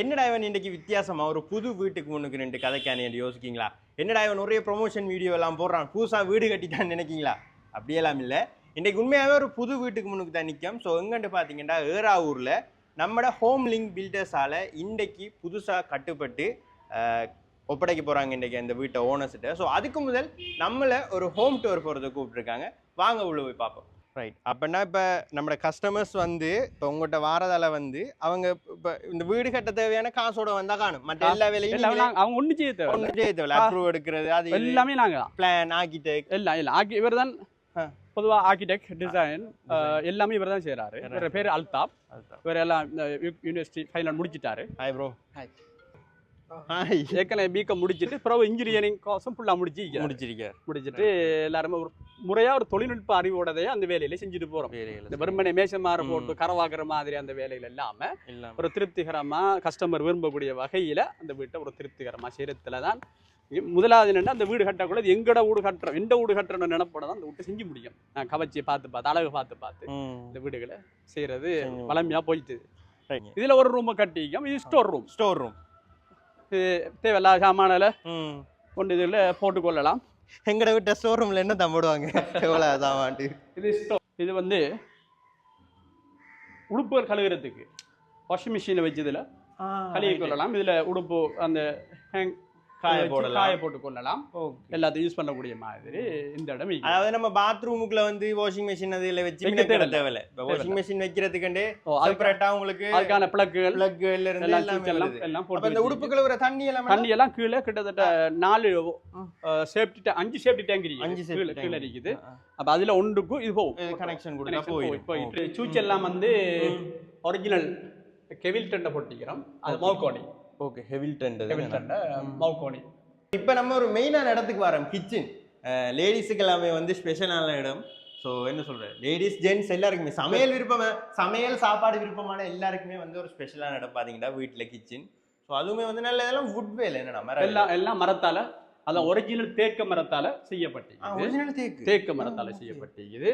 என்னடா இவன் இன்றைக்கி வித்தியாசமாக ஒரு புது வீட்டுக்கு முன்னுக்கு ரெண்டு கதைக்கானே யோசிக்கீங்களா? என்னடா இவன் நிறைய ப்ரொமோஷன் வீடியோ எல்லாம் போடுறான். புதுசாக வீடு கட்டிட்டான்னு நினைக்கீங்களா? அப்படியெல்லாம் இல்லை. இன்றைக்கு உண்மையாகவே ஒரு புது வீட்டுக்கு முன்னுக்கு தான் நிற்கும் ஸோ எங்கன்ட்டு பார்த்தீங்கன்னா ஏறாவூரில் நம்மட ஹோம் லிங்க் பில்டர்ஸால் இன்றைக்கு புதுசாக கட்டுப்பட்டு ஒப்படைக்க போகிறாங்க இன்றைக்கி அந்த வீட்டை ஓனர்ஸ்கிட்ட ஸோ அதுக்கு முதல் நம்மளை ஒரு ஹோம் டூர் போகிறத கூப்பிட்ருக்காங்க வாங்க உள்ள போய் பார்ப்போம். ரைட் அப்படின்னா இப்போ நம்மளோட கஸ்டமர்ஸ் வந்து இப்போ உங்கள்கிட்ட வாரதால வந்து அவங்க இப்போ இந்த வீடு கட்ட தேவையான காசோட வந்தால் காணும். மற்ற எல்லா வேலையும் நீங்களே அவங்க ஒண்ணு செய்ய தேவை ஒண்ணும் செய்ய தேவையில்ல. அப்ரூவ் எடுக்கிறது அது எல்லாமே நாங்க தான். பிளான் ஆர்கிடெக்ட் எல்லாம் எல்லாம். ஆக்கி இவர் தான் ஆ. பொதுவா ஆர்கிடெக்ட் டிசைன் எல்லாமே இவர் தான் செய்யறாரு இவர் பேர் அல்தாப் இவர் எல்லாம் யூனிவர்சிட்டி ஃபைனல் முடிச்சிட்டாரு. Hi bro. ஹாய் ஏற்கனவே பிகாம் முடிச்சிட்டு பிறகு இன்ஜினியரிங் கோர்ஸும் ஃபுல்லாக முடிச்சு முடிச்சிருக்கார் முடிச்சிட்டு எல்லாருமே ஒரு முறையா ஒரு தொழில்நுட்ப அறிவோடதையே அந்த வேலையில செஞ்சுட்டு போறோம். இந்த வெறுமனை மேசமாறு போட்டு கரவாக்குற மாதிரி அந்த வேலையில இல்லாம இல்லாம. ஒரு திருப்திகரமா கஸ்டமர் விரும்பக்கூடிய வகையில அந்த வீட்டை ஒரு திருப்திகரமா செய்யறதுல தான் முதலாவது என்னன்னா அந்த வீடு கட்டக்கூடாது எங்கட வீடு கட்டுறோம் எந்த வீடு கட்டுறோம்னு நினைப்போட தான் அந்த வீட்டை செஞ்சு முடியும். நான் கவச்சி பார்த்து பார்த்து அழகு பார்த்து பார்த்து இந்த வீடுகளை செய்யறது செஞ்சு வளமையா போயிட்டு இதுல ஒரு ரூம் கட்டிக்கும் இது ஸ்டோர் ரூம் ஸ்டோர் ரூம் தேவையில்லாத சாமானில் கொண்டு இதில் போட்டுக்கொள்ளலாம் எங்கட விட்ட ஸ்டோர் ரூம்ல என்ன தம்பிடுவாங்க எவ்வளவு சாமான்ட்டு இது ஸ்டோர் இது வந்து உடுப்புகள் கழுகுறதுக்கு வாஷிங் மிஷினில் வச்சதுல கழுவி கொள்ளலாம். இதுல உடுப்பு அந்த ஹேங் காய வச்சு போடலாம். காய போட்டு கொள்ளலாம். எல்லாத்தையும் யூஸ் பண்ணக்கூடிய மாதிரி இந்த இடம். அதாவது நம்ம பாத்ரூமுக்குள்ள வந்து வாஷிங் மிஷின் அதுல வச்சு வைக்க மினக்கட தேவையில்ல. இப்போ வாஷிங் மிஷின் வைக்கிறதுக்கண்டே செப்பரேட்டா உங்களுக்கு அதுக்கான பிளக்குகள் பிளக் இருந்து எல்லாம் எல்லாமே போட்டு இந்த. உடுப்புகள் ஒரு தண்ணி எல்லாம் தண்ணி எல்லாம் கீழே கிட்டத்தட்ட நாலு சேஃப்டி அஞ்சு சேஃப்டி டேங்க் அஞ்சு இருக்குது கீழே இருக்குது. அப்ப அதுல ஒன்றுக்கும் இது போகும். கனெக்ஷன் கொடுத்தா போயிடும். சூச் எல்லாம் வந்து ஒரிஜினல் கெவில் டெண்டை போட்டிக்கிறோம் அது மௌகோனி ஓகே ஹெவில்டன் கெவில் டெண்டை மௌகோனி இப்போ நம்ம ஒரு மெயினான இடத்துக்கு வரோம் கிச்சன் லேடிஸுக்கு எல்லாமே வந்து ஸ்பெஷலான இடம். ஸோ என்ன சொல்றது லேடிஸ் ஜென்ட்ஸ் எல்லாருக்குமே சமையல் விருப்பம் சமையல் சாப்பாடு விருப்பமான எல்லாருக்குமே வந்து ஒரு ஸ்பெஷலான இடம் பார்த்தீங்கன்னா வீட்டில் கிச்சன் ஸோ அதுவுமே வந்து நல்ல இதெல்லாம் வுட் வேலை என்னடா மரம் எல்லாம் எல்லாம் மரத்தால அதான் ஒரிஜினல் தேக்க மரத்தால செய்யப்பட்டிருக்குது. ஒரிஜினல் தேக்கு. தேக்க மரத்தால செய்யப்பட்டிருக்குது.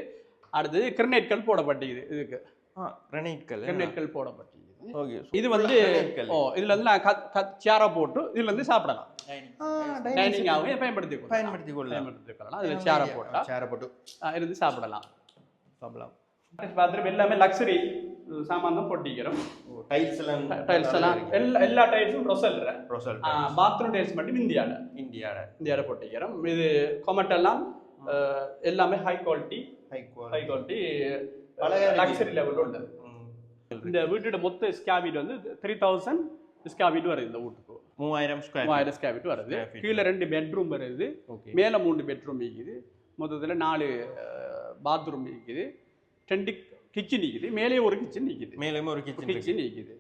அடுத்தது கிரனைட்கள் போடப்பட்டிருக்குது இதுக்கு. ஆ கிரனைட் கல் கிரனைட்கள் போடப்பட்டிருக்குது. இது வந்து ஓ இதுல வந்து நான் கத்- சேரா போட்டு இதுல இருந்து சாப்பிடலாம். டைனிங்காகவும் பயன்படுத்தி. பயன்படுத்தி பயன்படுத்தி கொள்ளலாம். அதுல சேரை போட்டா சேரை போட்டு. இருந்து சாப்பிடலாம். சாப்பிடலாம். பாத்ரூம் எல்லாமே லக்ஸரி சாமான் தான் போட்டிக்கிறோம் டைல்ஸ் எல்லாம் டைல்ஸ் எல்லாம் எல்லா எல்லா டைல்ஸும் ரொசல் ரோசல் பாத்ரூம் டைல்ஸ் மட்டும் இந்தியாவில் இந்தியாவில் இந்தியாவில் போட்டிக்கிறோம் இது கொமெட் எல்லாம் ஹை குவாலிட்டி ஹை குவாலிட்டி பழைய லக்ஸரி லெவல் உள்ளது இந்த வீட்டோட மொத்த ஸ்கேபிட் வந்து த்ரீ தௌசண்ட் ஸ்கேபிட் வருது இந்த வீட்டுக்கு. மூவாயிரம் ஸ்கொயர் மூவாயிரம் ஸ்கேபிட் வருது. கீழே ரெண்டு பெட்ரூம் வருது மேலே மூணு பெட்ரூம் இருக்குது. மொத்தத்தில் நாலு பாத்ரூம் இருக்குது. ரெண்டு கிச்சன் இருக்குது. மேலே ஒரு கிச்சன் நிற்குது மேலும் ஒரு கிச்சன் கிச்சன் நிற்குது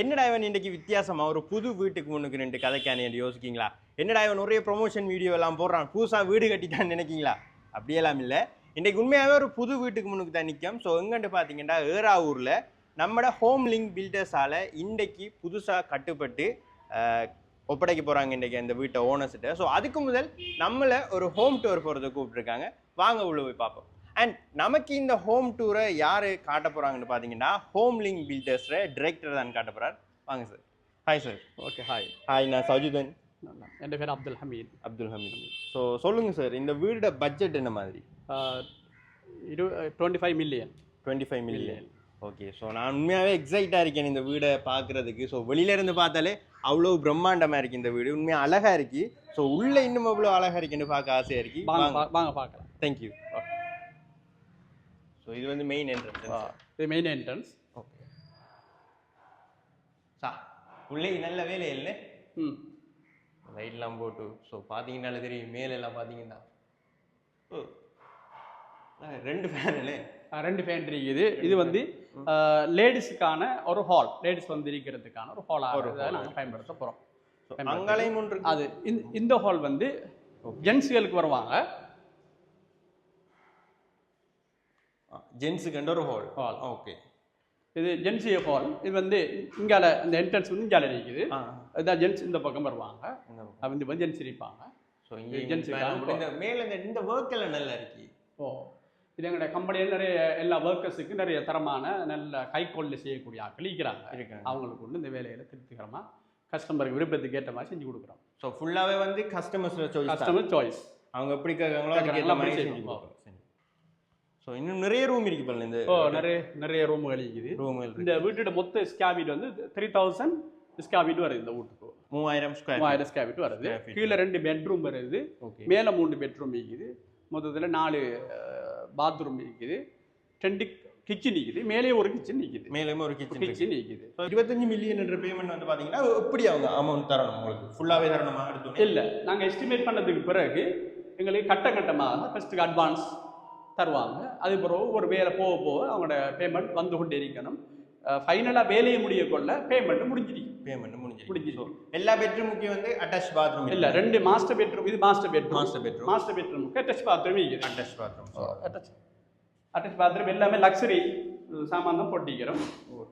என்னடா இவன் இன்றைக்கி வித்தியாசமாக ஒரு புது வீட்டுக்கு முன்னுக்கு ரெண்டு கதைக்கானே யோசிக்கீங்களா? என்னடா இவன் நிறைய ப்ரொமோஷன் வீடியோ எல்லாம் போடுறான்? புதுசாக வீடு கட்டிட்டான்னு நினைக்கீங்களா? அப்படியெல்லாம் இல்லை. இன்றைக்கு உண்மையாகவே ஒரு புது வீட்டுக்கு முன்னுக்கு தான் நிற்கும் ஸோ எங்கன்ட்டு பார்த்தீங்கன்னா ஏறாவூரில் நம்மட ஹோம் லிங்க் பில்டர்ஸால் இன்றைக்கு புதுசாக கட்டுப்பட்டு ஒப்படைக்க போகிறாங்க இன்றைக்கி அந்த வீட்டை ஓனர்ஸ்கிட்ட ஸோ அதுக்கு முதல் நம்மளை ஒரு ஹோம் டூர் போகிறத கூப்பிட்ருக்காங்க வாங்க உள்ள போய் பார்ப்போம். அண்ட் நமக்கு இந்த ஹோம் டூரை யார் காட்ட போகிறாங்கன்னு பார்த்தீங்கன்னா ஹோம் லிங்க் பில்டர்ஸில் டிரெக்டர் தான் காட்ட போகிறார் வாங்க sir hi sir okay hi hi நான் சஜுதன். என் பேர் அப்துல் ஹமீத். அப்துல் ஹமீத். ஸோ சொல்லுங்கள் சார் இந்த வீடோட பட்ஜெட் என்ன மாதிரி? இரு twenty five million twenty five million okay so நான் உண்மையாகவே எக்ஸைட்டாக இருக்கேன் இந்த வீடை பார்க்குறதுக்கு ஸோ வெளியிலேருந்து பார்த்தாலே அவ்வளோ பிரம்மாண்டமாக இருக்குது இந்த வீடு. உண்மையாக அழகாக இருக்குது ஸோ உள்ளே இன்னும் அவ்வளோ அழகாக இருக்குன்னு பார்க்க ஆசையாக இருக்கு? வாங்க வாங்க. பா- வாங்க பார்க்கலாம். தேங்க்யூ ஸோ இது வந்து மெயின் என்ட்ரன்ஸ் இது மெயின் என்ட்ரன்ஸ் ஓகே சா உள்ளே நல்ல வேலை இல்லை? ம். லைட்லாம் போட்டு. ஸோ பார்த்தீங்கன்னாலே தெரியும். மேலெல்லாம் பார்த்தீங்கன்னா. ஓ. ரெண்டு ஃபேனு ரெண்டு ஃபேன் இருக்குது. இது வந்து லேடிஸுக்கான ஒரு ஹால் லேடிஸ் வந்து இருக்கிறதுக்கான ஒரு ஹாலாக நாங்கள் பயன்படுத்த. போகிறோம் அங்காலையும் ஒன்று. அது இந்த ஹால் வந்து ஜென்ஸுகளுக்கு வருவாங்க. ஜென்ஸுக்கு ஒரு ஹால் Hall. ஓகே இது ஜென்ஸி ஹால் இது வந்து இங்கால இந்த என்ட்ரன்ஸ் வந்து இங்கால இருக்குது ஆ. இதான் ஜென்ஸ் இந்த பக்கம் வருவாங்க. இந்த பக்கம். அது வந்து ஜென்ஸ் இருப்பாங்க ஸோ இங்கே இந்த மேலே இந்த ஒர்க் எல்லாம் நல்லா இருக்கு. ஓ. இது எங்களுடைய கம்பெனியில் நிறைய எல்லா ஒர்க்கர்ஸுக்கு நிறைய தரமான நல்ல கை கொள்ளு செய்யக்கூடிய ஆட்கள் இருக்கிறாங்க. அவங்களுக்கு வந்து இந்த வேலையில் திருப்திகரமாக கஸ்டமருக்கு விருப்பத்துக்கு ஏற்ற மாதிரி செஞ்சு கொடுக்குறோம். ஸோ ஃபுல்லாகவே வந்து கஸ்டமர்ஸோட சாய்ஸ் கஸ்டமர் சாய்ஸ் அவங்க எப்படி அதுக்கு கேட்கறாங்களோ மாதிரி அப்படி செஞ்சு. ஸோ இன்னும் நிறைய ரூம் இருக்கு பாருங்க இந்த ஓ நிறைய நிறைய ரூம்கள் இருக்குது. ரூம் இந்த வீட்டோட மொத்த ஸ்கேபிட் வந்து த்ரீ தௌசண்ட் ஸ்கேபிட் வருது இந்த வீட்டுக்கு. மூவாயிரம் ஸ்கொயர் மூவாயிரம் ஸ்கேபிட் வருது. கீழே ரெண்டு பெட்ரூம் வருது ஓகே மேலே மூணு பெட்ரூம் இருக்குது. மொத்தத்தில் நாலு பாத்ரூம் இருக்குது. ரெண்டு கிச்சன் இருக்குது. மேலே ஒரு கிச்சன் இருக்குது. மேலும் ஒரு கிச்சன் கிச்சன் இருக்குது. ஸோ இருபத்தஞ்சு மில்லியன் என்ற பேமெண்ட் வந்து பார்த்தீங்கன்னா எப்படி அவங்க அமௌண்ட் தரணும் உங்களுக்கு? ஃபுல்லாகவே தரணுமா? எடுத்தோன்னே இல்லை. நாங்கள் எஸ்டிமேட் பண்ணதுக்கு பிறகு எங்களுக்கு கட்ட கட்டமாக ஃபஸ்ட்டுக்கு அட்வான்ஸ் தருவாங்க. அது பிறகு ஒரு வேலை போக போக அவங்களோட பேமெண்ட் வந்து கொண்டே இருக்கணும் ஃபைனலாக வேலையை முடிய கொள்ள பேமெண்ட் முடிஞ்சிருக்கு பேமெண்ட் முடிஞ்சிருக்கு முடிஞ்சிருக்கு எல்லா பெட்ரூமுக்கு வந்து அட்டாச் பாத்ரூம் இல்லை ரெண்டு மாஸ்டர் பெட்ரூம் இது master bedroom master bedroom master பெட்ரூமுக்கு attach bathroom இருக்குது attach bathroom attach attach bathroom எல்லாமே லக்ஸரி சாமான் தான் போட்டிக்கிறோம்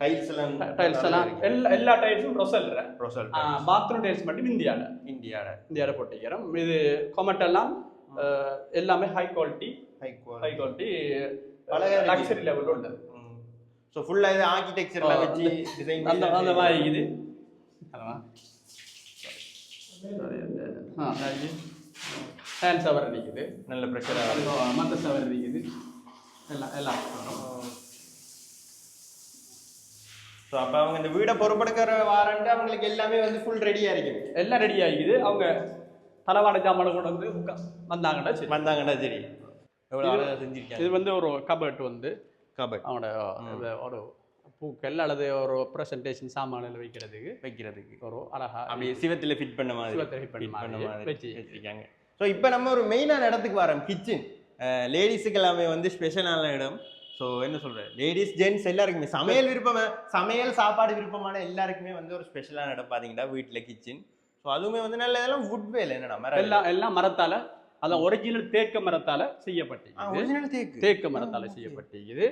டைல்ஸ் எல்லாம் டைல்ஸ் எல்லாம் எல்லா எல்லா டைல்ஸும் ரொசல்ற ரோசல் பாத்ரூம் டைல்ஸ் மட்டும் இந்தியாவில் இந்தியாவில் இந்தியாவில் போட்டிக்கிறோம் இது எல்லாம் அஹ், எல்லாமே ஹை குவாலிட்டி அழகா இருக்கு. லக்ஸரி லெவல் உள்ளது ஸோ ஃபுல்லாக இது ஆர்கிடெக்சர்லாம் வச்சு டிசைன் அந்த அந்த மாதிரி இது ஃபேன் சவர் இருக்குது. நல்ல ப்ரெஷராக மற்ற சவர் இருக்குது. எல்லாம் எல்லாம் ஸோ அப்போ அவங்க இந்த வீடை பொறுப்படுக்கிற வாரண்டு அவங்களுக்கு எல்லாமே வந்து ஃபுல் ரெடியாக இருக்குது. எல்லாம் ரெடி ஆகிக்குது அவங்க தலைவாடை ஜாமான் கொண்டு வந்து வந்தாங்கன்னா சரி. வந்தாங்கடா சரி. இது வந்து ஒரு கபர்ட் வந்து கபட் அவனோட ஒரு பூக்கள் அல்லது ஒரு ப்ரெசன்டேஷன் சாமானில் வைக்கிறதுக்கு வைக்கிறதுக்கு. ஒரு அழகா அப்படியே சிவத்தில் ஃபிட் பண்ண மாதிரி சிவத்துல fit பண்ண மாதிரி மாதிரி வச்சு. வச்சிருக்காங்க. ஸோ இப்போ நம்ம ஒரு மெயினான இடத்துக்கு வரோம் கிச்சன் லேடிஸுக்கு எல்லாமே வந்து ஸ்பெஷலான இடம். ஸோ என்ன சொல்கிறேன் லேடிஸ் ஜென்ட்ஸ் எல்லாருக்குமே சமையல் விருப்பம் சமையல் சாப்பாடு விருப்பமான எல்லாருக்குமே வந்து ஒரு ஸ்பெஷலான இடம் பார்த்தீங்கன்னா வீட்டில் கிச்சன் ஸோ அதுவுமே வந்து நல்ல இதெல்லாம் வுட் வேலை என்னடா மரம் எல்லாம் எல்லாம் மரத்தால அதான் ஒரிஜினல் தேக்க மரத்தால செய்யப்பட்டிருக்குது ஒரிஜினல் தேக்கு. தேக்க மரத்தால செய்யப்பட்டிருக்குது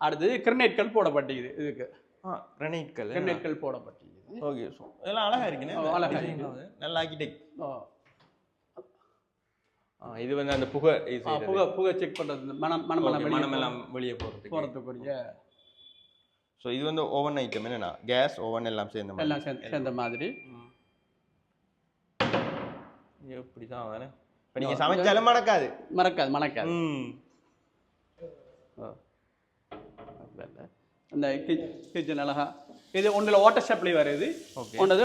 அடுத்தது கிரனைட்கள் போடப்பட்டிருக்குது இதுக்கு. ஆ கிரனைட் கல் கிரனைட்கள் போடப்பட்டிருக்குது ஓகே ஸோ இதெல்லாம் அழகா இருக்குண்ணே. அழகா இருக்கு. நல்ல ஆர்கிடெக்ட் இது வந்து அந்த புகை. புகை புகை செக் இந்த மனம் மனம் Okay, மனம் மனமெல்லாம் வெளியே போகிறதுக்கு போறதுக்குரிய ஸோ இது வந்து ஓவன் ஐட்டம் என்னன்னா கேஸ் ஓவன் எல்லாம் சேர்ந்த எல்லாம் சேர்ந்த மாதிரி. எப்படி தான் தானே? இப்போ நீங்கள் சமைச்சாலும் மறக்காது மறக்காது மணக்காது. ம். அதுல இந்த கிச்சன் அழகா. இது ஒன்றில் வாட்டர் சப்ளை வருது ஒன்றது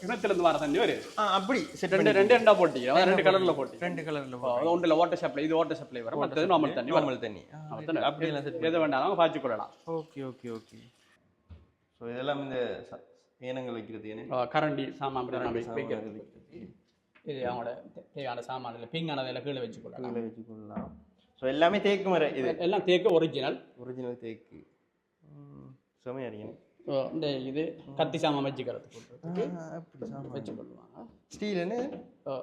கிணத்துலேருந்து வர தண்ணி வருது ஆ அப்படி. ரெண்டு ரெண்டு ரெண்டா போட்டிக்கிறோம் ரெண்டு கலர்ல போட்டி ரெண்டு கலரில் ஒன்றில் வாட்டர் சப்ளை இது வாட்டர் சப்ளை வரும். மற்றது நார்மல் தண்ணி நார்மல் தண்ணி. அப்படி எது வேண்டாலும் பாய்ச்சி கொள்ளலாம். Okay okay okay. ஸோ இதெல்லாம் இந்த ஏனங்கள் வைக்கிறது கரண்டி சாமான் வைக்கிறது. இது அவங்களோட தேவையான சாமான் இல்லை பிங்கானதில் கீழே வச்சு கொள்ளலாம் கீழே வச்சுக்கொள்ளலாம். ஸோ எல்லாமே தேக்கு மரம் இது. எல்லாம் தேக்கு ஒரிஜினல் ஒரிஜினல் தேக்கு. செமையா இருக்கீங்க இந்த இது கத்தி சாமான் வச்சுக்கிறதுக்கு அப்படி வச்சு கொள்ளுவாங்க ஸ்டீல்னு ஆ,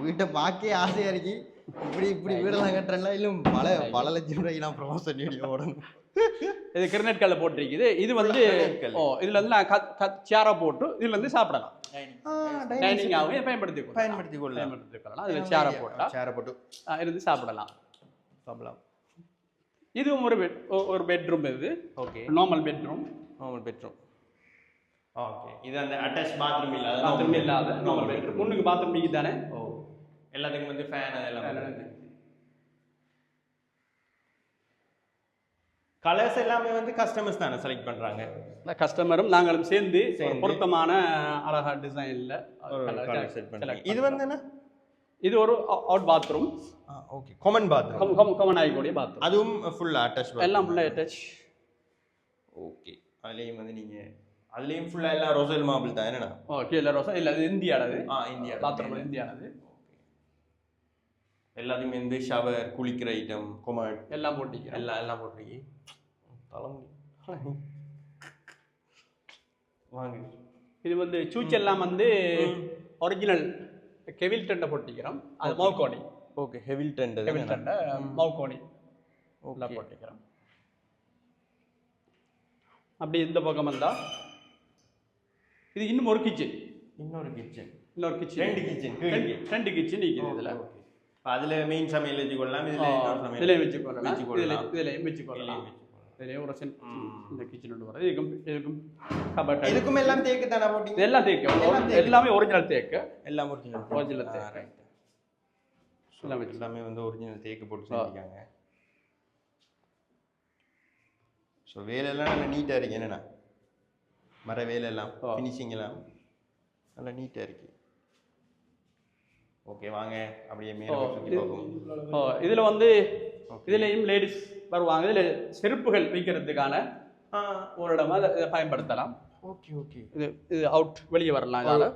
வீட்டை பார்க்கவே ஆசையா இருக்கு. இப்படி இப்படி வீடெல்லாம் கட்டுறேன்னா இல்லை பல பல லட்சம் ரூபாய்க்கு நான் ப்ரொமோஷன் வீடியோ ஓடணும் இது கிரினட் கல்ல போட்டிருக்குது. இது வந்து. ஓ இதுல இருந்து நான் கத் கத் சேரா போட்டு இதுல இருந்து சாப்பிடலாம். டைனிங் ஆகும். பயன்படுத்தி. பயன்படுத்தி கொள்ளலாம். பயன்படுத்தி கொள்ளலாம். அதுல சேரை போட்டா சேரை போட்டு. இருந்து சாப்பிடலாம். சாப்பிடலாம். இதுவும் ஒரு பெட் ஒரு பெட்ரூம் இது. Okay. Normal bedroom normal bedroom okay இது அந்த அட்டாச் பாத்ரூம் இல்லாத பாத்ரூம் இல்லாத நார்மல் பெட்ரூம் முன்னுக்கு பாத்ரூம் தானே? ஓ. எல்லாத்துக்கும் வந்து ஃபேன் அதெல்லாம் கலர்ஸ் எல்லாமே வந்து கஸ்டமர்ஸ் தானே செலக்ட் பண்றாங்க? கஸ்டமரும் நாங்களும் சேர்ந்து. பொருத்தமான அழகா டிசைன்ல இது வந்து என்ன? இது ஒரு out bathroom okay common bathroom common ஆகிக்கூடிய bathroom அதுவும் ஃபுல்லா அட்டாச் எல்லாம் ஃபுல்லா அட்டாச் ஓகே அதுலயும் வந்து நீங்க அதுலயும் ஃபுல்லா எல்லாம் ரோசல் மார்பிள் தான். என்னண்ணா? ஓ கீழே ரோசா இல்ல இது இந்தியானது ஆ இந்தியா பாத்ரூம் இந்தியானது எல்லாத்தையும் வந்து ஷவர் குளிக்கிற ஐட்டம் கொமட் எல்லாம் போட்டிக்கிறேன் எல்லாம் எல்லாம் போட்டிருக்கி? தலைமுடி வாங்க. இது வந்து சூச் எல்லாம் வந்து ஒரிஜினல் கெவில் டெண்டை போட்டிக்கிறோம் அது மௌகோனி ஓகே ஹெவில்டன் கெவில் டெண்டை மௌகோனி எல்லாம் ஓகே போட்டிக்கிறோம் அப்படி இந்த பக்கம் வந்தா இது இன்னும் ஒரு கிச்சன் இன்னொரு கிச்சன் இன்னொரு கிச்சன் ரெண்டு கிச்சன் ரெண்டு கிச்சன் நிற்கிது இதுல. அதுல மெயின் சமையல் வச்சுக்கொள்ளலாம் இதுல இன்னொரு சமையல் இதுலயும் வச்சுக்கொள்ளலாம் வச்சுக்கொள்ளலாம். இதுல இதுலயும் வச்சுக்கொள்ளலாம் இதுலயும் வச்சுக்கொள்ளலாம். இதுலயும் ஒரு சென் ம். இந்த கிச்சன் வரும் இதுக்கும் இதுக்கும் கபட் இதுக்கும் எல்லாம் தேக்கு தானே இதெல்லாம் தேக்கு எல்லாம் தேக்கு. எல்லாமே ஒரிஜினல் தேக்கு எல்லாம் ஒரிஜினல் Original தேக்கு. எல்லாம் வச்சு எல்லாமே வந்து ஒரிஜினல் தேக்கு போட்டு செஞ்சிருக்காங்க ஸோ வேலையெல்லாம் நல்லா நீட்டாக இருக்கு என்னண்ணா மர வேலையெல்லாம். ஃபினிஷிங் எல்லாம் நல்லா நீட்டாக இருக்கு ஓகே வாங்க. அப்படியே ஓ, இதுல வந்து. இதுலயும் லேடிஸ் வருவாங்க. இதுல செருப்புகள் வைக்கிறதுக்கான ஆ ஒரு இடமா இதை பயன்படுத்தலாம். Okay okay. இது இது அவுட் வெளியே வரலாம் இதால.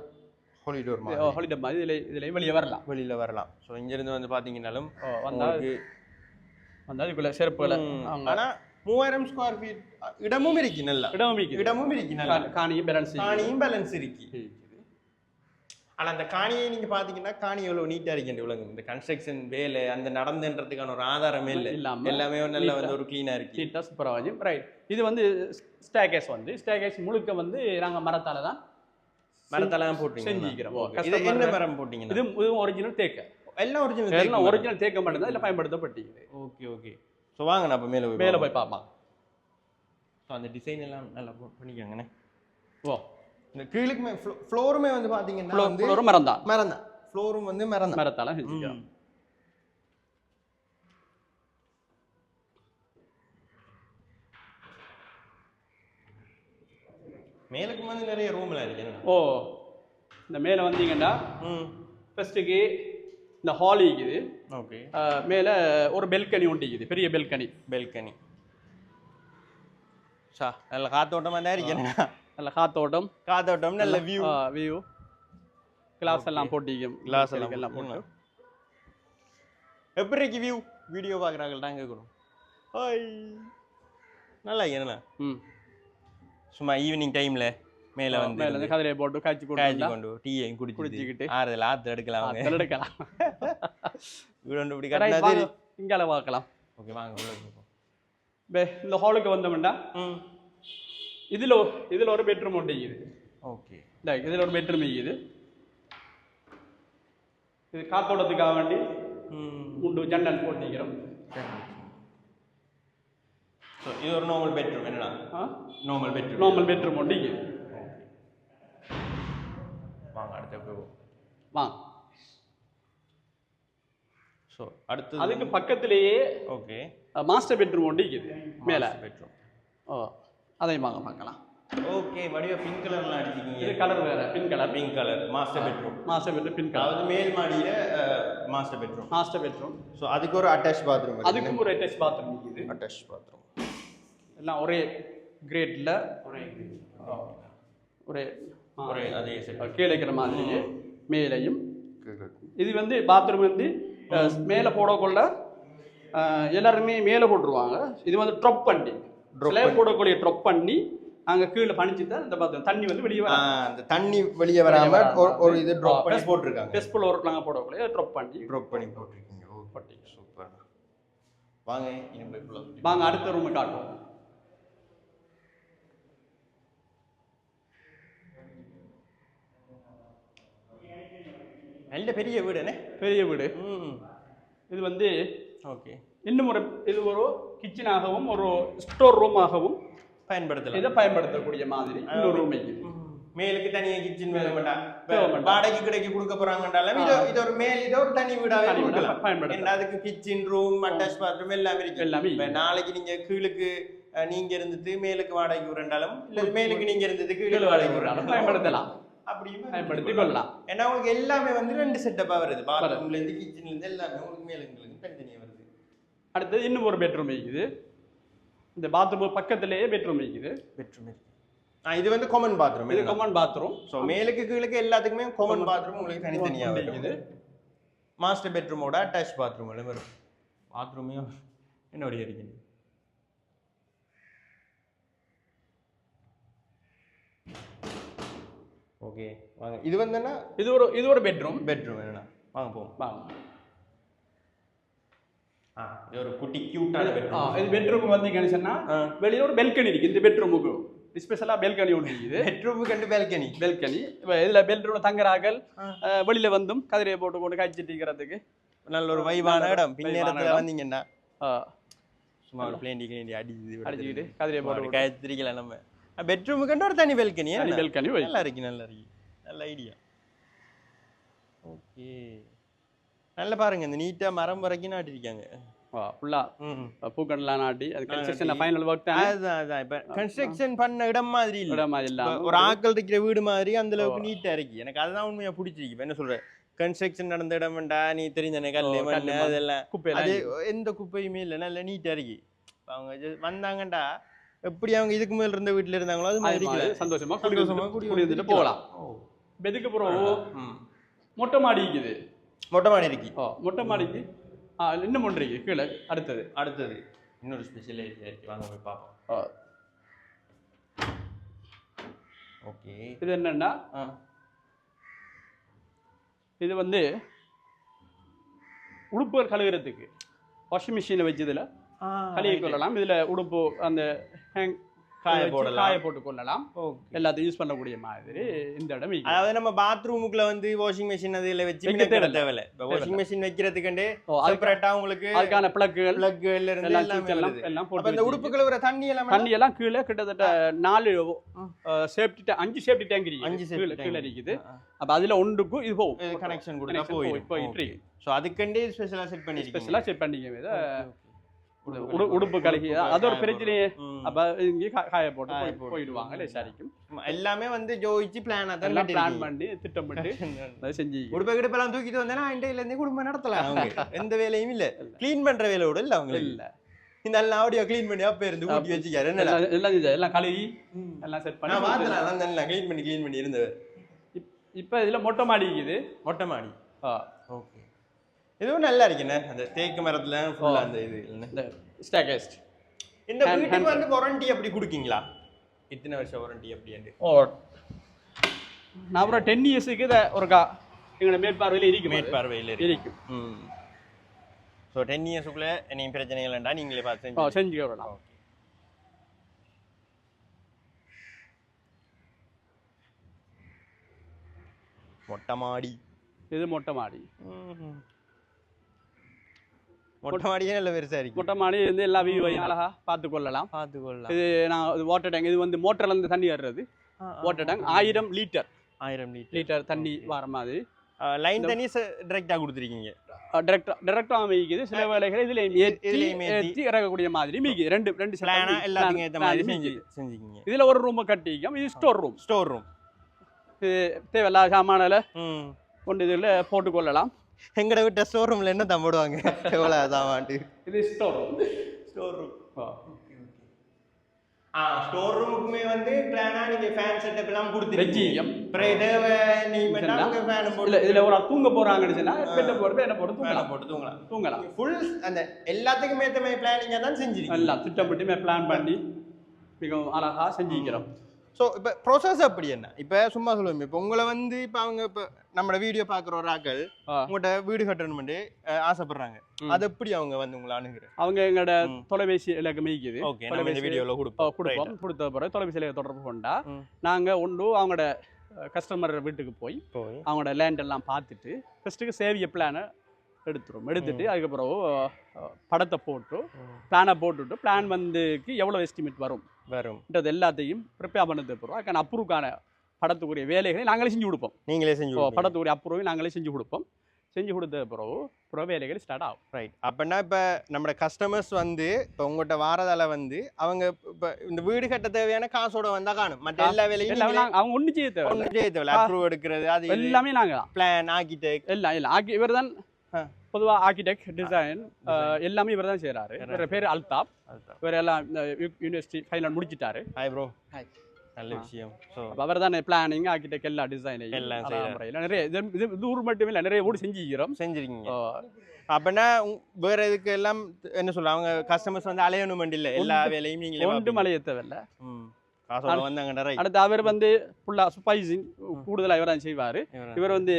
ஹாலிடோர் மாதிரி. ஹாலிடே மாதிரி இதுல இதுல வெளியே வரலாம். வெளியில் வரலாம். ஸோ இங்கேருந்து வந்து பார்த்தீங்கன்னாலும் ஓ, வந்தா உங்களுக்கு வந்தா இதுக்குள்ள செருப்புகளை ம், அவங்க ஆனா மூவாயிரம் ஸ்கொயர் ஃபீட் இடமும் இருக்கு நல்லா. இடமும் இருக்குது இடமும் இருக்கு நல்லா. காணியும் பேலன்ஸ் காணியும் பேலன்ஸ் இருக்கு. ஆனா அந்த காணியை நீங்க பாத்தீங்கன்னா காணி எவ்வளவு நீட்டா இருக்கு உலகம் இந்த கன்ஸ்ட்ரக்ஷன் வேலை அந்த நடந்துன்றதுக்கான ஒரு ஆதாரமே இல்ல. இல்லாம எல்லாமே நல்ல வந்து ஒரு கிளீனா இருக்கு. நீட்டாக சூப்பராக ரைட் இது வந்து ஸ்டேகேஸ் வந்து ஸ்டேகேஸ் முழுக்க வந்து நாங்க மரத்தால தான் மரத்தெல்லாம் போட்டீங்க செஞ்சிக்கிறோம். ஓ, இது customer என்ன மரம் போட்டீங்கன்னா? இது இதுவும் ஒரிஜினல் தேக்க. எல்லாம் ஒரிஜினல் எல்லாம் ஒரிஜினல் தேக்க மட்டும்தான் இதில் பயன்படுத்தப்பட்டிருக்குது. Okay okay. ஸோ வாங்க நான் அப்ப மேல போய் மேலே போய் பார்ப்பாங்க ஸோ அந்த டிசைன் எல்லாம் நல்லா போட்டு பண்ணிக்கோங்கண்ணே. ஓ. இந்த கீழுக்குமே ஃப்ளோருமே வந்து பாத்தீங்கன்னா வந்து ஒரு மரம் தான் மரம் தான் ஃப்ளோரும் வந்து மரம் தான் மரத்தால மேலுக்கு வந்து நிறைய ரூம்லாம் இருக்கு. ஓ இந்த மேலே வந்தீங்கன்னா ம். ஃபர்ஸ்ட்டுக்கு இந்த ஹால் இருக்குது ஓகே. மேலே ஒரு பெல்கனி ஒன்று இருக்குது பெரிய பெல்கனி பெல்கனி சா நல்ல காத்தோட்டமா தான் இருக்கேன். நல்ல காத்தோட்டம் காத்தோட்டம் நல்ல வியூ வியூ கிளாஸ் எல்லாம் போட்டிக்கும் Glass எல்லாம் எல்லாம் போட்டு. எப்படி வியூ வீடியோ பார்க்குறாங்க தான் கேட்கணும் ஹாய் நல்லா என்ன ம் சும்மா ஈவினிங் டைம்ல மேல வந்து மேலே வந்து கதிரையை போட்டு காய்ச்சி காய்ச்சி போட்டு கொண்டு டீயையும் குடிச்சிட்டு குடிச்சிக்கிட்டு. ஆறுதல் ஆத்து எடுக்கலாம் அவங்க எடுக்கலாம் வீடு இப்படி வாங்க, இங்கால பார்க்கலாம் ஓகே வாங்க இந்த ஹாலுக்கு வந்தோம்னா ம் இதுல இதுல ஒரு பெட்ரூம் ஒன்று இருக்குது ஓகே இந்த இதுல ஒரு பெட்ரூம் இருக்குது இது காத்தோட்டத்துக்காக வேண்டி மூன்று ஜன்னல் போட்டிக்கிறோம் ஸோ இது ஒரு நார்மல் பெட்ரூம் என்னடா? நார்மல் பெட்ரூம் நார்மல் பெட்ரூம் இருக்குது வாங்க அடுத்த போய் வாங்க ஸோ அடுத்தது அதுக்கு பக்கத்திலேயே ஓகே மாஸ்டர் பெட்ரூம் ஒன்று இருக்குது மேலே. பெட்ரூம் ஓ. அதையும் வாங்க பார்க்கலாம். ஓகே வடிவ பிங்க் கலர்லாம் இது அடிச்சிக்கிங்க கலர் வேற pink colour pink colour master bedroom master bedroom pink colour அதாவது மேல் மாடியில master bedroom master bedroom so அதுக்கு ஒரு அட்டாச் பாத்ரூம் அதுக்கும் ஒரு அட்டாச் பாத்ரூம் இருக்குது. அட்டாச் பாத்ரூம் எல்லாம் ஒரே கிரேட்ல ஒரே ஒரே ஒரே அதே கீழே இருக்கிற மாதிரியே மேலையும். இது வந்து பாத்ரூம் வந்து மேலே போடக்குள்ள எல்லாருமே மேலே போட்டுருவாங்க. இது வந்து ட்ரப் பண்ணி ஸ்லேப் போடக்கூடிய ட்ரப் பண்ணி அங்கே கீழே பணிச்சு தான் இந்த பாத்ரூம் தண்ணி வந்து வெளியே அந்த தண்ணி வெளியே வராம. ஒரு- இது ட்ராப் பண்ணி போட்டிருக்காங்க. டெஸ்பிள் ஒரு நாங்கள் போடக்கூடிய ட்ரப் பண்ணி ட்ராப் பண்ணி போட்டிருக்கீங்க. ஓ சூப்பர் வாங்க வாங்க அடுத்த ரூமை காட்டுவோம். நல்ல பெரிய வீடு என்ன பெரிய வீடு. இது வந்து ஓகே. இன்னும் ஒரு இது ஒரு கிச்சனாகவும் ஒரு ஸ்டோர் ரூமாகவும் பயன்படுத்தலாம். இதை பயன்படுத்தக்கூடிய மாதிரி இன்னொரு ரூம் இருக்குது ம். மேலுக்கு தனியா கிச்சன் வேலை மாட்டா தேவை மாட்டா. வாடகை கிடைக்க கொடுக்க போறாங்கன்றாலும் இது இது ஒரு மேல் இது ஒரு தனி வீடாவே தனி வீடா கொடுக்கலாம். பயன்படுத்தலாம். அதுக்கு கிச்சன் ரூம் அட்டாச் பாத்ரூம் எல்லாமே இருக்கு. எல்லாமே நாளைக்கு நீங்க கீழுக்கு நீங்க இருந்தது மேலுக்கு வாடகைக்கு விரண்டாலும் இல்ல மேலுக்கு நீங்க இருந்தது கீழே வாடகைக்கு விரண்டாலும் பயன்படுத்தலாம். அப்படியும்? பயன்படுத்தி கொள்ளலாம். ஏன்னா உங்களுக்கு எல்லாமே வந்து ரெண்டு செட்டப்பா வருது. பாத்ரூம்ல இருந்து கிச்சன்ல இருந்து எல்லாமே உங்களுக்கு மேலுங்களுக்கு தனித்தனியா வருது. அடுத்தது இன்னும் ஒரு பெட்ரூம் இருக்குது. இந்த பாத்ரூம் பக்கத்திலேயே பெட்ரூம் இருக்குது. பெட்ரூம் இருக்கு. ஆ இது வந்து காமன் பாத்ரூம் இது காமன் பாத்ரூம் ஸோ மேலுக்கு கீழுக்கு எல்லாத்துக்குமே காமன் பாத்ரூம் உங்களுக்கு தனித்தனியா Common வருது மாஸ்டர் பெட்ரூமோட அட்டாச் பாத்ரூம் எல்லாம் வரும். பாத்ரூமையும் என்னுடைய இருக்குது ஓகே வாங்க. இது வந்து என்ன? இது ஒரு இது ஒரு பெட்ரூம் பெட்ரூம் என்னன்னா வாங்க போவோம். வாங்க. இது ஒரு குட்டி கியூட்டான பெட்ரூம் இது பெட்ரூம் வந்தீங்கன்னு சொன்னா ஆ. வெளியில ஒரு பெல்கனி இருக்கு இந்த பெட்ரூமுக்கு ஸ்பெஷலா பெல்கனி ஒன்று இருக்குது. பெட்ரூமுக்கு கண்டு பால்கனி பெல்கனி இதுல ஆ. அஹ், வெளியில வந்தும் கதிரையை போட்டு கொண்டு காய்ச்சிட்டு இருக்கிறதுக்கு நல்ல ஒரு வைவான இடம். பின்னேரத்துல. வந்தீங்கன்னா. சும்மா ஒரு பிளேண்டி கிளேண்டி அடிக்குது அடிச்சுக்கிட்டு கதிரையை போட்டு கொண்டு. காய்ச்சிருக்கல நம்ம? பெட்ரூமுக்கு கண்டு ஒரு தனி பால்கனி பெல்கனி நல்லா இருக்கு நல்லா இருக்கு. நல்ல ஐடியா ஓகே. நல்ல பாருங்க இந்த நீட்டா மரம் வரைக்கும் நாட்டிருக்காங்க. ஃபுல்லா பூக்கடலாம் நாட்டி அது நாட்டி. கன்ஸ்ட்ரக்ஷன் ஃபைனல் ஒர்க் தான்? அதுதான் அதான் இப்ப கன்ஸ்ட்ரக்ஷன் பண்ண இடம் மாதிரி இல்ல. இடம் மாதிரி இப்ப ஒரு ஆக்கள் இருக்கிற வீடு மாதிரி அந்த அளவுக்கு நீட்டா இருக்கு. எனக்கு அதுதான் உண்மையா பிடிச்சிருக்கு. என்ன சொல்ற? கன்ஸ்ட்ரக்ஷன் நடந்த இடம்டா நீ தெரிஞ்ச மண்ணு மண். அதெல்லாம். அது இருக்கு. எந்த குப்பையுமே இல்லை. நல்ல நீட்டா இருக்கு. அவங்க just வந்தாங்கண்டா எப்படி அவங்க இதுக்கு மேல இருந்த வீட்டுல இருந்தாங்களோ அது மாதிரி. சந்தோஷமா சந்தோஷமா குடி குடி குடி வந்துட்டு வந்துட்டு போகலாம். இப்ப. மொட்டை மாடி இருக்குது. மொட்டை மாடி இருக்கு ஓ மொட்டை மாடிக்கு ஆ இன்னும் ஒன்று இருக்கு கீழே அடுத்தது. அடுத்தது. இன்னொரு ஸ்பெஷல் ஏரியா இருக்கு. வாங்க போய் பார்ப்போம். ஓ, ஓகே. இது என்னன்னா இது வந்து உடுப்புகள் கழுகுறதுக்கு வாஷிங் மிஷினை வச்சதுல கழுவி கொள்ளலாம். இதுல உடுப்பு அந்த ஹேங் காய வச்சு போடலாம். காய போட்டு கொள்ளலாம். எல்லாத்தையும் யூஸ் பண்ணக்கூடிய மாதிரி இந்த இடம். அதாவது நம்ம பாத்ரூமுக்குள்ள வந்து வாஷிங் மிஷின் அதுல வச்சு வைக்க மினக்கட தேவையில்ல. இப்போ வாஷிங் மிஷின் வைக்கிறதுக்கண்டே செப்பரேட்டா உங்களுக்கு அதுக்கான பிளக்குகள் பிளக் இருந்து எல்லாம் எல்லாமே போட்டு இந்த. உடுப்புகள் ஒரு தண்ணி எல்லாம் தண்ணி எல்லாம் கீழே கிட்டத்தட்ட நாலு சேஃப்டி அஞ்சு சேஃப்டி டேங்க் அஞ்சு செப்பரேட் கீழே இருக்குது. அப்ப அதுல ஒன்றுக்கும் இது போகும். கனெக்ஷன் கொடுத்தா போயிடும் சோ அதுக்கண்டே ஸ்பெஷலா செட் பண்ணிருக்கீங்க. ஸ்பெஷலா செட் பண்ணிக்க உடுப்பு கழுகி அது ஒரு காய பிரச்சனையே. அப்ப இங்கே காய போட்டு. போயிடுவாங்க லேசாரிக்கும் எல்லாமே வந்து ஜோதிச்சு பிளானா தான் எல்லாம் பிளான். பண்ணி திட்டமிட்டு அதை செஞ்சு உடுப்பை கிடுப்பெல்லாம் தூக்கிட்டு வந்தேன்னா இண்டையில இருந்தே குடும்பம் நடத்தலாம் அவங்க எந்த வேலையும் இல்ல க்ளீன் பண்ற வேலை கூட இல்ல அவங்க இல்ல இந்த எல்லாம் ஆடியோ க்ளீன் பண்ணி அப்ப இருந்து ஊட்டி வச்சுக்காரு எல்லாம் எல்லாம் செஞ்சு- எல்லாம் கழுவி எல்லாம் செட் பண்ணி பார்த்தேன் க்ளீன் பண்ணி க்ளீன் பண்ணி இருந்தவர் இப்- இப்ப இதுல மொட்டை மாடி இருக்குது மொட்டை மாடி ஆ, ஓகே இதுவும் நல்லா இருக்குண்ணே. அந்த தேக்கு மரத்துல ஃபுல்லா அந்த இது இந்த ஸ்டேகேஸ்ட் இந்த வீட்டுக்கு வந்து வாரண்டி அப்படி கொடுக்கீங்களா? இத்தனை வருஷம் வாரண்டி அப்படி ஓ. நான் அப்புறம் டென் இயர்ஸுக்கு இதை ஒரு கா எங்களோட மேற்பார்வையில் இருக்கும். மேற்பார்வையில் இருக்கு இருக்கும். ம். ஸோ டென் இயர்ஸுக்குள்ள என்னையும் பிரச்சனைகள் இல்லைண்டா நீங்களே பார்த்து செஞ்சு செஞ்சு விடலாம் ஓகே மொட்டை மாடி. இது மொட்டை மாடி. மொட்டை மாடியே நல்ல பெருசா இருக்கு. மொட்டை மாடி வந்து எல்லா வியூவையும் அழகா பார்த்து கொள்ளலாம். பார்த்துக்கொள்ளலாம். இது நான் இது வாட்டர் டேங்க் இது வந்து மோட்டர்ல இருந்து தண்ணி வர்றது. வாட்டர் டேங்க் ஆயிரம் லிட்டர் ஆயிரம் லிட்டர் லிட்டர் தண்ணி வர மாதிரி. லைன் தண்ணி டைரக்டா கொடுத்துருக்கீங்க. டேரக்டா டேரக்டா அமைக்குது சில வேலைகள் இதுல ஏற்றி இறக்கக்கூடிய மாதிரி மீக்கு ரெண்டு ரெண்டு மீக்கு. எல்லாத்துக்கும் ஏத்த மாதிரி செஞ்சுக்கிங்க. இதுல ஒரு ரூம் கட்டிக்கும் இது ஸ்டோர் ரூம் ஸ்டோர் ரூம் தேவையில்லாத சாமானில் கொண்டு இதில் போட்டுக்கொள்ளலாம் எங்கட விட்ட ஸ்டோர் ரூம்ல என்ன தம் போடுவாங்க? எவ்வளோ அதாவான்ட்டு இது ஸ்டோர் ரூம் ஸ்டோர் ரூம் ஆ ஸ்டோர் ரூமுக்குமே வந்து பிளானா நீங்க ஃபேன் செட்டப் எல்லாம் கொடுத்துருக்கீங்க. அப்புறம் தேவை நீ ஃபேன் இல்ல போட்டு இதுல ஒரு தூங்க போறாங்கன்னு சொன்னா பெட்டை போட்டு என்ன போட்டு தூங்கலாம். போட்டு தூங்கலாம். தூங்கலாம். ஃபுல் அந்த எல்லாத்துக்கும் ஏத்த மாதிரி பிளானிங்கா தான் செஞ்சிருக்கீங்க. எல்லாம் திட்டமிட்டு பிளான் பண்ணி மிகவும் அழகா செஞ்சுக்கிறோம். ஸோ இப்போ ப்ரோசஸ் அப்படி என்ன? இப்போ சும்மா சொல்லுவோம். இப்போ உங்களை வந்து இப்போ அவங்க இப்போ நம்மளோட வீடியோ பார்க்குற ஒரு ஆக்கள். உங்கள்கிட்ட வீடு கட்டணும்னு ஆசைப்படுறாங்க. அது எப்படி அவங்க வந்து உங்களை அணுகுற? அவங்க எங்களோட. தொலைபேசி இலக்கு மீக்குது ஓகே இந்த வீடியோவில் கொடுப்போம். கொடுப்போம். கொடுத்த பிறகு தொலைபேசி இலக்க தொடர்பு கொண்டா ம். நாங்க ஒன்று அவங்களோட கஸ்டமர் வீட்டுக்கு போய் போய். அவங்களோட லேண்ட் எல்லாம் பார்த்துட்டு ஃபஸ்ட்டுக்கு சேவிய பிளானை எடுத்துரும். எடுத்துட்டு அதுக்கப்புறம் படத்தை போட்டு பிளானை போட்டுட்டு பிளான் வந்துக்கு எவ்வளோ எஸ்டிமேட் வரும்ன்றது வரும்? எல்லாத்தையும் ப்ரிப்பேர் பண்ணது அப்புறம் அதுக்கான அப்ரூவ்க்கான படத்துக்குரிய வேலைகளை நாங்களே செஞ்சு கொடுப்போம். நீங்களே செஞ்சு. படத்துக்குரிய அப்புறம் நாங்களே செஞ்சு கொடுப்போம். செஞ்சு கொடுத்த பிறகு அப்புறம் வேலைகள் ஸ்டார்ட் ஆகும். ரைட் அப்படின்னா இப்போ நம்ம கஸ்டமர்ஸ் வந்து இப்போ உங்கள்கிட்ட வாரதால வந்து அவங்க இப்போ இந்த வீடு கட்ட தேவையான காசோட வந்தா காணும். மற்ற எல்லா வேலையும் நீங்களே அவங்க ஒன்றும் செய்ய தேவை ஒண்ணும் செய்ய தேவையில்ல. அப்ரூவ் எடுக்கிறது அது எல்லாமே நாங்க தான். பிளான் ஆர்கிடெக்ட் எல்லாம் இல்லை ஆக்கி இவர் தான். பொதுவாக ஆர்கிடெக்ட் டிசைன் எல்லாமே இவர் தான் செய்கிறாரு இவர் பேர் அல்தாப். இவர் எல்லாம் யூனிவர்சிட்டி ஃபைனல் முடிச்சிட்டாரு. Hi bro Hi. நல்ல விஷயம். ஸோ அவர் தான் பிளானிங் ஆர்கிடெக்ட் எல்லா டிசைனையும் எல்லாம். முறையில். நிறைய இது இது ஊர் மட்டுமே இல்லை நிறைய ஊர் செஞ்சுக்கிறோம். செஞ்சிருக்கீங்க. ஓ, அப்படின்னா வேற இதுக்கு எல்லாம் என்ன சொல்ல அவங்க கஸ்டமர்ஸ் வந்து அலையணும் இல்ல. எல்லா வேலையும் நீங்களே ஒன்று பார்ப்பீங்க. மலையை தேவையில்ல. அடுத்து அவர் வந்து ஃபுல்லாக ஸ்பைசிங் கூடுதலாக இவர் தான் செய்வார். இவர் வந்து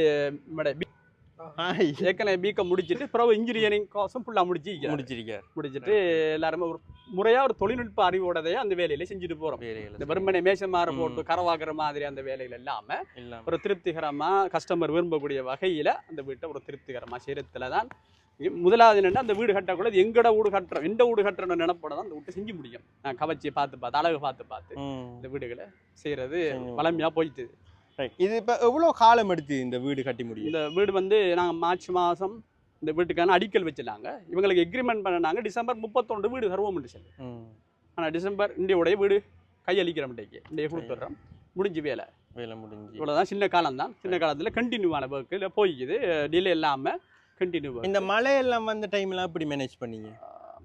ஹாய் ஏற்கனவே பிகாம் முடிச்சிட்டு பிறகு இன்ஜினியரிங் கோர்ஸும் ஃபுல்லாக முடிச்சு முடிச்சிருக்கார் முடிச்சிட்டு எல்லாருமே ஒரு முறையாக ஒரு தொழில்நுட்ப அறிவோடதையே அந்த வேலையில செஞ்சுட்டு போகிறோம் இந்த வெறுமனை மேசம் மாற ம். போட்டு கரவாக்குற மாதிரி அந்த வேலைகள் இல்லாம இல்லாம. ஒரு திருப்திகரமா கஸ்டமர் விரும்பக்கூடிய வகையில அந்த வீட்டை ஒரு திருப்திகரமா செய்யறதுல தான் முதலாவது என்னன்னா அந்த வீடு கட்டக்கூட எங்கட வீடு கட்டுறோம் எந்த வீடு கட்டுறோம்னு நினைப்போட தான் அந்த வீட்டை செஞ்சு முடியும். நான் கவச்சி பார்த்து பார்த்து அழகு பார்த்து பார்த்து. இந்த வீடுகளை செய்யறது செஞ்சு வளமையா போயிட்டு. இது இப்ப எவ்வளவு காலம் எடுத்து இந்த வீடு கட்டி முடியும் இந்த வீடு வந்து நாங்க மார்ச் மாசம் இந்த வீட்டுக்கான அடிக்கல் வச்சிருந்தாங்க. இவங்களுக்கு எக்ரிமெண்ட் பண்ணனாங்க டிசம்பர் முப்பத்தொன்று வீடு தருவோம் சொல்லி ம். ஆனா டிசம்பர் இந்தியோடைய வீடு கையளிக்கிற மாட்டேங்க இந்திய கொடுத்துட்றோம். முடிஞ்சு வேலை. வேலை முடிஞ்சு. இவ்வளோதான் சின்ன காலம் தான் சின்ன காலத்தில் கண்டினியூவான ஒர்க்கில் போய்க்குது. டிலே இல்லாமல் கண்டினியூ இந்த மழையெல்லாம் வந்த டைம்லாம் எப்படி மேனேஜ் பண்ணீங்க?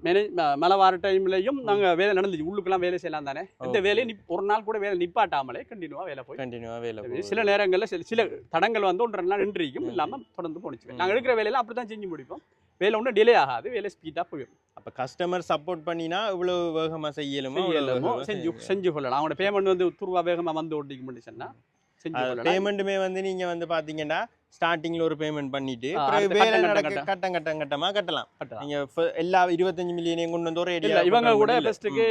மேனேஜ் மழை வர டைம்லையும் நாங்கள் வேலை நடந்துச்சு உள்ளுக்கெல்லாம் வேலை செய்யலாம் தானே இந்த. வேலையை நிப் ஒரு நாள் கூட வேலை நிப்பாட்டாமலே கண்டினியூவாக வேலை போய் கண்டினியூவா வேலை போகுது. சில நேரங்களில் சில சில தடங்கள் வந்து ஒன்றரை நாள் நின்றுக்கும் ம். இல்லாமல் தொடர்ந்து போணுச்சு ம். நாங்கள் எடுக்கிற வேலையெல்லாம் அப்படி தான் செஞ்சு முடிப்போம் வேலை ஒன்றும் டிலே ஆகாது வேலை ஸ்பீடாக போயிடும் அப்ப கஸ்டமர் சப்போர்ட் பண்ணினா இவ்வளவு வேகமா செய்யலுமோ வேகமா செஞ்சு. செஞ்சு கொள்ளலாம் அவங்களோட பேமெண்ட் வந்து துருவா வேகமாக வந்து ஓட்டிக்க முடிச்சுன்னா பேமெண்ட்டுமே வந்து நீங்க வந்து பாத்தீங்கன்னா ஸ்டார்டிங்ல ஒரு பேமெண்ட் பண்ணிட்டு வேலை கட்டம் நடக்க கட்டம். கட்டம் கட்டம் கட்டலாம். நீங்க எல்லா இருபத்தஞ்சு மில்லியனையும் கொண்டு வந்து ஒரு இல்ல இவங்க கூட ஃபர்ஸ்ட்டுக்கு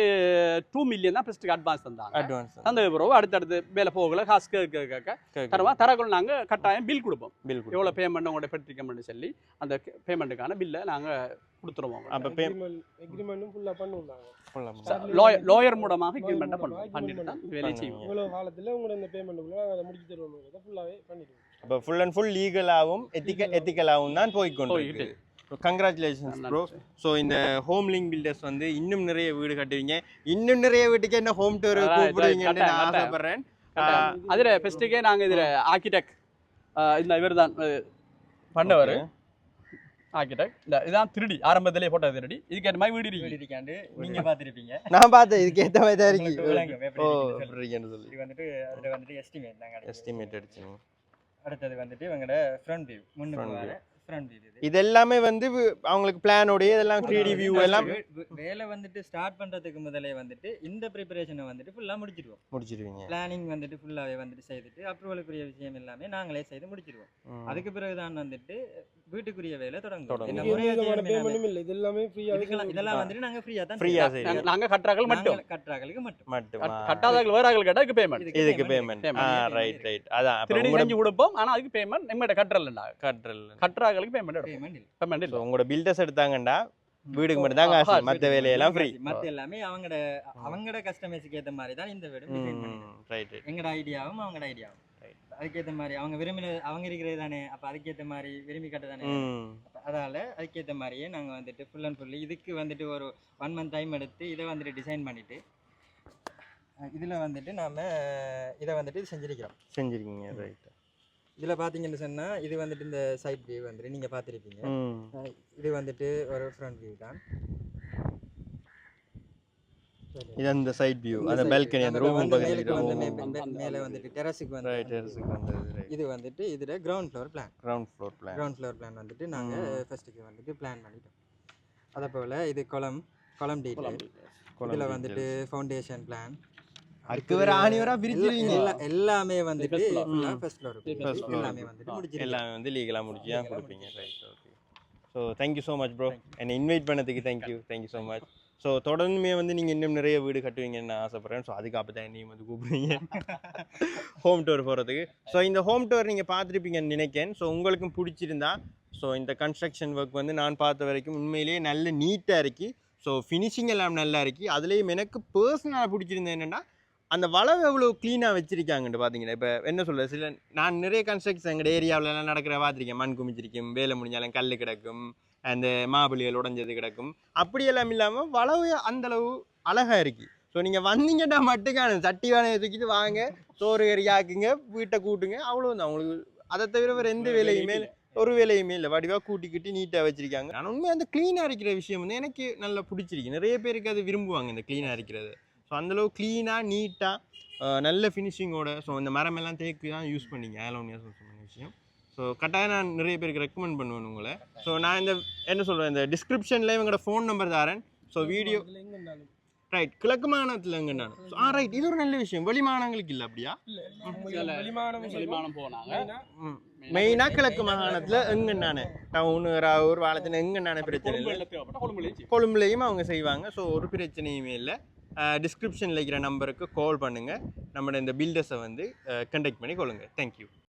டூ மில்லியன் தான் ஃபர்ஸ்ட்டுக்கு அட்வான்ஸ் தந்தாங்க. அட்வான்ஸ் அந்த பிறகு அடுத்தடுத்து வேலை போகல காசு கேட்க கேட்க தருவா தரக்குள்ள நாங்கள் கட்டாயம் பில் கொடுப்போம். பில் எவ்வளோ பேமெண்ட் உங்களோட பெற்றிருக்கோம்னு சொல்லி அந்த பேமெண்ட்டுக்கான பில்லை நாங்கள் கொடுத்துருவோம் அப்ப பே எக்ரிமெண்ட்டும் ஃபுல்லாக பண்ணுவாங்க லோயர் லோயர் மூலமாக அக்ரிமெண்ட்டை பண்ணுவோம் பண்ணிட்டு தான் வேலை. செய்வோம் இவ்வளோ காலத்தில் உங்களோட இந்த பேமெண்ட்டுக்குள்ள அதை முடிச்சு தருவோம் ஃபுல்லாகவே பண்ணிடுவோம் அப்ப ஃபுல் அண்ட் ஃபுல் லீகலாவும் எத்திக்கல் எத்திக்கலாவும் தான் போய்க்கொண்டு போய்கிட்டு. கங்க்ராச்சுலேஷன்ஸ் ப்ரோ ஸோ இந்த ஹோம் லிங்க் பில்டர்ஸ் வந்து இன்னும் நிறைய வீடு கட்டுவீங்க. இன்னும் நிறைய வீட்டுக்கு என்ன ஹோம் டூர். கூப்பிடுவீங்கன்னு நான். ஆசைப்படுறேன். அதில் ஃபர்ஸ்ட்டுக்கே நாங்கள் இதில் ஆர்கிடெக்ட் இந்த இவர் தான் பண்ணவர். ஆர்கிடெக்ட் இந்த இதான் திருடி ஆரம்பத்திலே போட்ட திருடி. இதுக்கு ஏற்ற மாதிரி வீடு இருக்கு. இருக்காண்டு நீங்க பாத்திருப்பீங்க நான் பார்த்தேன் இதுக்கு ஏற்ற மாதிரி தான் இருக்கு. ஓ இருக்குன்னு சொல்லி. இது வந்துட்டு அதுல வந்துட்டு எஸ்டிமேட் நாங்க அடிக்கிறது. எஸ்டிமேட் அடிச்சுங்க அடுத்தது வந்துட்டு இவங்களோட ஃப்ரண்ட் வியூ Front இது இது. எல்லாமே வந்து அவங்களுக்கு பிளானோடய இதெல்லாம் த்ரீ டி வியூ எல்லாம் வேலை வந்துட்டு ஸ்டார்ட் பண்றதுக்கு முதலே வந்துட்டு இந்த ப்ரிப்பரேஷனை வந்துட்டு ஃபுல்லா முடிச்சிடுவோம் முடிச்சிருவீங்க. பிளானிங் வந்துட்டு ஃபுல்லாவே வந்துட்டு செய்துட்டு அப்ரூவலுக்குரிய விஷயம் எல்லாமே நாங்களே செய்து முடிச்சிடுவோம் ம். அதுக்கு பிறகுதான் வந்துட்டு வீட்டுக்குரிய வேலை தொடங்கும். இது எல்லாமே இதெல்லாம் வந்துட்டு நாங்க ஃப்ரீயா தான் ஃப்ரீயா செய்றோம். செய்றோம் நாங்கள் கட்டுறாக்கள் மட்டும். நாங்க கட்டுறாங்களுக்கு மட்டும்? மட்டுமா கட்டாதாக்கள் வேற ஆக்கள் கேட்டால் அதுக்கு பேமெண்ட் இதுக்கு payment. Payment right. ரைட் அதான் திருடி செஞ்சு கொடுப்போம் ஆனால் அதுக்கு பேமெண்ட் நம்மகிட்ட கட்டுறல கட்டுறல் கட்டுறாக்களுக்கு பேமெண்ட். பேமெண்ட் ஸோ இல்லை. உங்களோட பில்டர்ஸ் எடுத்தாங்கண்டா? வீடுக்கு மட்டும் தான் காசு மற்ற வேலையெல்லாம் ஃப்ரீ மத்த எல்லாமே அவங்களோட அவங்களோட கஸ்டமர்ஸ்க்கு ஏத்த மாதிரி தான் இந்த வீடு ரைட் எங்களோட ஐடியாவும் அவங்களோட ஐடியாவும் அதுக்கேத்த மாதிரி அவங்க விரும்பின அவங்க இருக்கிறது தானே அப்ப அதுக்கேத்த மாதிரி விரும்பி கட்ட தானே அதால அதுக்கேத்த மாதிரியே நாங்க வந்துட்டு ஃபுல் அண்ட் ஃபுல் இதுக்கு வந்துட்டு ஒரு ஒன் மந்த் டைம் எடுத்து இதை வந்துட்டு டிசைன் பண்ணிட்டு இதுல வந்துட்டு நாம இதை வந்துட்டு செஞ்சிருக்கிறோம். செஞ்சிருக்கீங்க ரைட் இதுல பாத்தீங்கன்னு சொன்னா இது வந்துட்டு இந்த சைட் வியூ வந்துட்டு நீங்க அஹ் இது வந்துட்டு ஒரு ஃப்ரண்ட் வியூ தான். இது அந்த சைட் வியூ அந்த. பால்கனி அந்த ரூம் வந்து வந்து மே- மேல வந்துட்டு டெரஸுக்கு வந்து டெரஸுக்கு வந்தது ரைட் இது வந்துட்டு இதுல ground floor plan ground floor plan ground floor plan வந்துட்டு நாங்க ஃபர்ஸ்ட்டுக்கு வந்துட்டு பிளான் பண்ணிட்டோம். அதே போல இது குளம் குளம் டீட்டெயில் இதுல வந்துட்டு ஃபவுண்டேஷன் பிளான் அதுக்கு வேற ஆணி வேற பிரிச்சிருவீங்க. எல்லாமே வந்துட்டு. First floor. எல்லாமே வந்துட்டு முடிச்சிருக்கோம் எல்லாமே வந்து லீகலாக முடிச்சு தான் கொடுப்பீங்க. Right okay so thank you so much bro என்னை இன்வைட் பண்ணதுக்கு thank you thank you so much so தொடர்ந்துமே வந்து நீங்கள் இன்னும் நிறைய வீடு கட்டுவீங்கன்னு நான் ஆசைப்பட்றேன். ஸோ அதுக்கு அப்போ தான் என்னையும் வந்து கூப்பிடுவீங்க. ஹோம் டூர் போகிறதுக்கு ஸோ இந்த ஹோம் டூர் நீங்கள் பார்த்துருப்பீங்கன்னு நினைக்கிறேன். ஸோ உங்களுக்கும் பிடிச்சிருந்தா ஸோ இந்த கன்ஸ்ட்ரக்ஷன் ஒர்க் வந்து நான் பார்த்த வரைக்கும் உண்மையிலேயே நல்ல நீட்டாக இருக்கு. ஸோ ஃபினிஷிங் எல்லாம் நல்லா இருக்கு. அதுலேயும் எனக்கு பர்சனலாக பிடிச்சிருந்தது என்னென்னா அந்த வளவு எவ்வளோ க்ளீனாக வச்சிருக்காங்கன்னு பார்த்தீங்கன்னா இப்போ என்ன சொல்கிறது சில நான் நிறைய கன்ஸ்ட்ரக்ஷன் எங்கள் ஏரியாவிலலாம் நடக்கிற பார்த்துருக்கேன் மண் குமிச்சிருக்கும் வேலை முடிஞ்சாலும் கல் கிடக்கும் அந்த மாபிளிகள் உடஞ்சது கிடக்கும். அப்படியெல்லாம் இல்லாமல் வளவு அந்த அளவு அழகாக இருக்கு. ஸோ நீங்கள் வந்தீங்கன்னா மட்டுக்கான சட்டி வேலையை தூக்கிட்டு வாங்க சோறு கறி ஆக்குங்க வீட்டை கூட்டுங்க அவ்வளோதான் உங்களுக்கு அதை தவிர வேறு எந்த வேலையுமே ஒரு வேலையுமே இல்லை. வடிவாக கூட்டிக்கிட்டு நீட்டாக வச்சிருக்காங்க. ஆனால் உண்மையாக அந்த க்ளீனாக இருக்கிற விஷயம் வந்து எனக்கு நல்லா பிடிச்சிருக்கு. நிறைய பேருக்கு அது விரும்புவாங்க இந்த க்ளீனாக இருக்கிறது. ஸோ அந்தளவு க்ளீனாக நீட்டாக நல்ல ஃபினிஷிங்கோட ஸோ இந்த மரம் எல்லாம் தேக்கு தான் யூஸ் பண்ணிங்க ஆலோனியா சொன்ன விஷயம். ஸோ கட்டாயம் நான் நிறைய பேருக்கு ரெக்கமெண்ட் பண்ணுவேன் உங்களை. ஸோ நான் இந்த என்ன சொல்கிறேன் இந்த டிஸ்கிரிப்ஷனில் இவங்களோட ஃபோன் நம்பர் தரேன் ஸோ வீடியோ ரைட் கிழக்கு மாகாணத்தில் எங்கே நான்? ஆ ரைட் இது ஒரு நல்ல விஷயம். வெளி மாகாணங்களுக்கு இல்லை அப்படியா போனாங்க. மெயினாக கிழக்கு மாகாணத்தில் எங்கே நானே? டவுனு ராவூர் வாழத்தின எங்கே நானே பிரச்சனை இல்லை. கொழும்புலையும் அவங்க செய்வாங்க. ஸோ ஒரு பிரச்சனையுமே இல்லை. டிஸ்கிரிப்ஷனில் இருக்கிற நம்பருக்கு கால் பண்ணுங்கள் நம்மளோட இந்த பில்டர்ஸை வந்து கண்டெக்ட் பண்ணி கொள்ளுங்கள் தேங்க்யூ